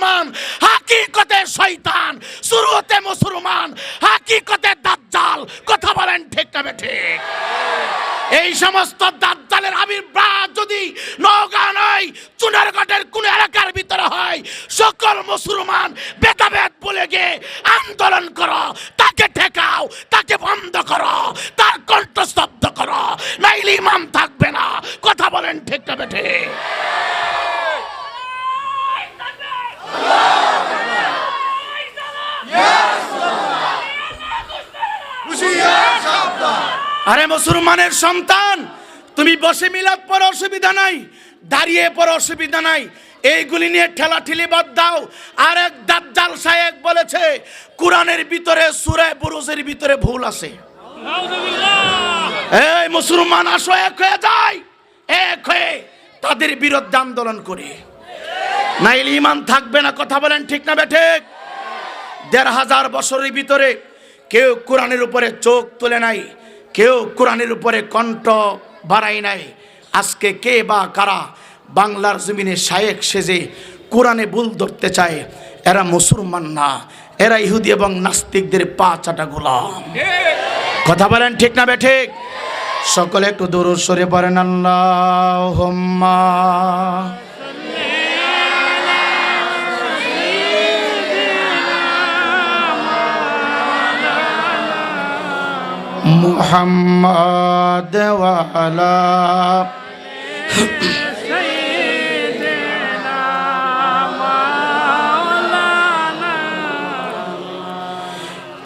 মুসলমান, হাকিকতে শয়তান শুরুতে মুসলমান, হাকিকতে দাজ্জাল। কথা বলেন ঠিক না ঠিক? এই সমস্ত দাজ্জালের আবির্ভাব যদি নওগাঁ নয় চুনারঘাটের কোন এলাকার ভিতরে হয়, সকল মুসলমান বেদাবেদ বলে গিয়ে আন্দোলন করো, তাকে ঠেকাও, তাকে বন্ধ করো, তার কণ্ঠ স্তব্ধ করো। নাইলে ইমাম থাকবে না। কথা বলেন ঠিক না বেঠে আরে মুসলমানের সন্তান তুমি বসে মিলাদ পর অসুবিধা নাই দাঁড়িয়ে পর অসুবিধা নাই এইগুলি নিয়ে ঠেলা ঠেলি বাদ দাও। আর এক দাজ্জাল সাহেব বলেছে কোরআনের ভিতরে সুরে বুরুজের ভিতরে ভুল আছে। এই মুসলমান আসো এক হয়ে যায় এক হয়ে তাদের বিরুদ্ধে আন্দোলন করে। নাইলে ইমান থাকবে না কথা বলেন ঠিক না বেঠিক দেড় হাজার বছরের ভিতরে কেউ কোরআনের উপরে চোখ তুলে নাই কেউ কোরআনের উপরে কণ্ঠ বাড়াই নাই। আজকে কে বা কারা বাংলার জমিনে শায়েক সেজে কোরআনে ভুল ধরতে চায়, এরা মুসলমান না, এরা ইহুদি এবং নাস্তিকদের পা চাটা গোলাম। কথা বলেন ঠিক না বেঠিক সকলে একটু দূর সরে পড়েন আল্লাহ মুহাম্মদ ওয়ালা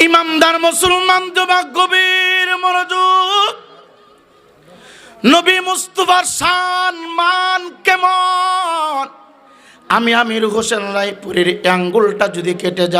ইমামদার মুসলমান যুবক গভীর মনোযোগ। নবী মুস্তফার শান মান কেমন? আমি আমির হোসেন রায়পুরের আঙ্গুলটা যদি কেটে যায়।